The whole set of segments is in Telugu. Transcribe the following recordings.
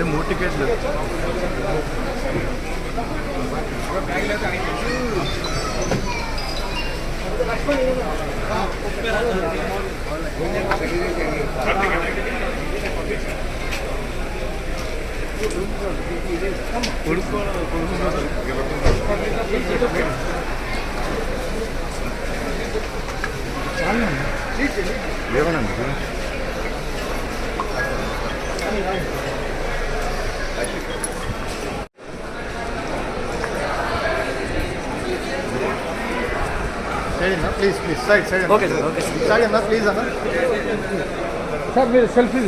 ఏం మూడు టికెట్లు లేవనండి. Side please please side side okay sir okay side అన్న ప్లీజ్ అన్న సార్ మీరు సెల్ఫీ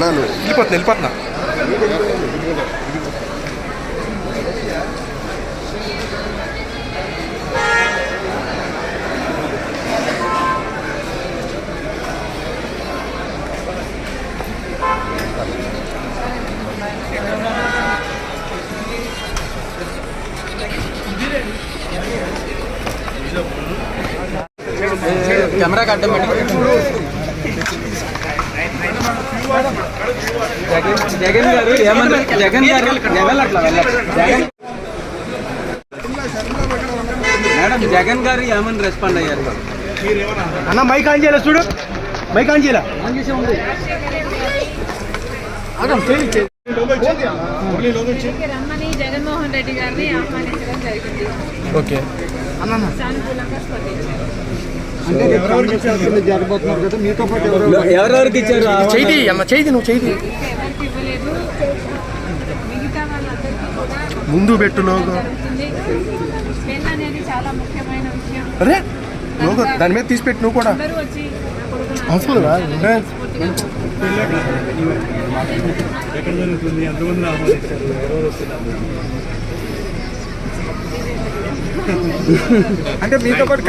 వెళ్ళిపోతున్నా వెళ్ళిపోతున్నా కెమెరా అడ్డం పెట్టి జగన్ జగన్ గారు ఏమన్నా జగన్ గారు జగన్ మేడం జగన్ గారు ఏమని రెస్పాండ్ అయ్యారు? అన్న మైక్ ఆన్ చేయాలి చూడు? మైక్ ఆన్ చేయాలి? రమ్మని జగన్మోహన్ రెడ్డి గారిని ఆహ్వానించడం జరిగింది. ఓకే. సానుకూలంగా స్పందించారు. ఎవరెవరికి ఇచ్చారు? చేయి అన్న చేయి నువ్వు చేయి ముందు పెట్టు లోగో. జరుగుతుంది. పెన్ అనేది చాలా ముఖ్యమైన విషయం. అరే లోగో దాని మీద తీసి పెట్టు నువ్వు కూడా. అవసరం కదా? మనస్ఫూర్తిగా ఎక్కడ జరుగుతుంది ఎంతమంది ఆహ్వానించారు ఎవరెవరు వస్తున్నారు అంటే మీతో పాటు